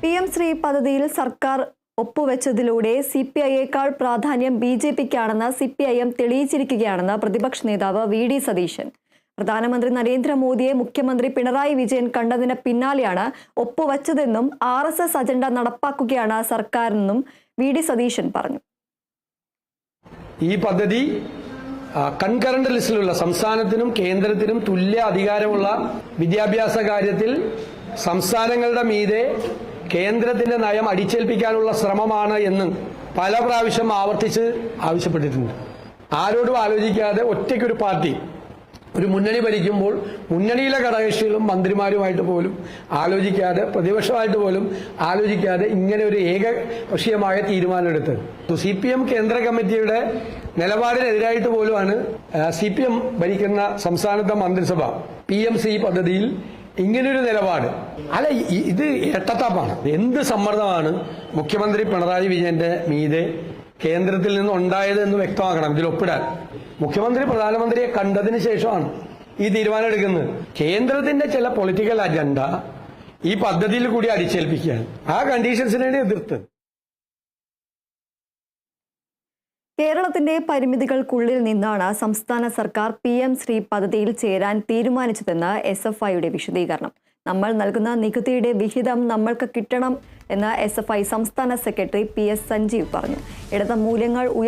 P M Shri പദ്ധതിയിൽ സർക്കാർ ഒപ്പുവെച്ചതിലൂടെ C P ഐയേക്കാൾ പ്രാധാന്യം ബി ജെ പിക്കാണെന്ന് സി പി ഐ എം തെളിയിച്ചിരിക്കുകയാണെന്ന് പ്രതിപക്ഷ നേതാവ് വി ഡി സതീശൻ. പ്രധാനമന്ത്രി നരേന്ദ്രമോദിയെ മുഖ്യമന്ത്രി പിണറായി വിജയൻ കണ്ടതിന് പിന്നാലെയാണ് ഒപ്പുവച്ചതെന്നും ആർ എസ് എസ് അജണ്ട നടപ്പാക്കുകയാണ് സർക്കാരെന്നും വി ഡി സതീശൻ പറഞ്ഞു. ഈ പദ്ധതി കൺകറന്റ് ലിസ്റ്റിലുള്ള സംസ്ഥാനത്തിനും കേന്ദ്രത്തിനും തുല്യ അധികാരമുള്ള വിദ്യാഭ്യാസ കാര്യത്തിൽ സംസ്ഥാനങ്ങളുടെ മീതെ കേന്ദ്രത്തിന്റെ നയം അടിച്ചേൽപ്പിക്കാനുള്ള ശ്രമമാണ് എന്ന് പല പ്രാവശ്യം ആവർത്തിച്ച് ആവശ്യപ്പെട്ടിട്ടുണ്ട്. ആരോടും ആലോചിക്കാതെ ഒറ്റയ്ക്കൊരു പാർട്ടി ഒരു മുന്നണി ഭരിക്കുമ്പോൾ മുന്നണിയിലെ ഘടകകക്ഷികളും മന്ത്രിമാരുമായിട്ട് പോലും ആലോചിക്കാതെ പ്രതിപക്ഷമായിട്ട് പോലും ആലോചിക്കാതെ ഇങ്ങനെ ഒരു ഏകപക്ഷീയമായ തീരുമാനമെടുത്ത് സി പി എം കേന്ദ്ര കമ്മിറ്റിയുടെ നിലപാടിനെതിരായിട്ട് പോലുമാണ് സി പി എം ഭരിക്കുന്ന സംസ്ഥാനത്തെ മന്ത്രിസഭ പി എം സി പദ്ധതിയിൽ ഇങ്ങനൊരു നിലപാട്. അല്ല ഇത് എട്ടത്താപ്പാണ് എന്ത് സമ്മർദ്ദമാണ് മുഖ്യമന്ത്രി പിണറായി വിജയന്റെ മീതെ കേന്ദ്രത്തിൽ നിന്ന് ഉണ്ടായത് എന്ന് വ്യക്തമാക്കണം. ഇതിൽ ഒപ്പിടാൻ. മുഖ്യമന്ത്രി പ്രധാനമന്ത്രിയെ കണ്ടതിന് ശേഷമാണ് ഈ തീരുമാനം എടുക്കുന്നത്. കേന്ദ്രത്തിന്റെ ചില പൊളിറ്റിക്കൽ അജണ്ട ഈ പദ്ധതിയിൽ കൂടി അടിച്ചേൽപ്പിക്കുകയാണ്. ആ കണ്ടീഷൻസിനാണ് എതിർത്തത്. കേരളത്തിന്റെ പരിമിതികൾക്കുള്ളിൽ നിന്നാണ് സംസ്ഥാന സർക്കാർ പി എം ശ്രീ പദ്ധതിയിൽ ചേരാൻ തീരുമാനിച്ചതെന്ന് എസ് എഫ് ഐയുടെ വിശദീകരണം. നമ്മൾ നൽകുന്ന നികുതിയുടെ വിഹിതം നമ്മൾക്ക് കിട്ടണം എന്ന് എസ് എഫ് ഐ സംസ്ഥാന സെക്രട്ടറി പി എസ് സഞ്ജീവ് പറഞ്ഞു. ഇടത് മൂല്യങ്ങൾ ഉയർ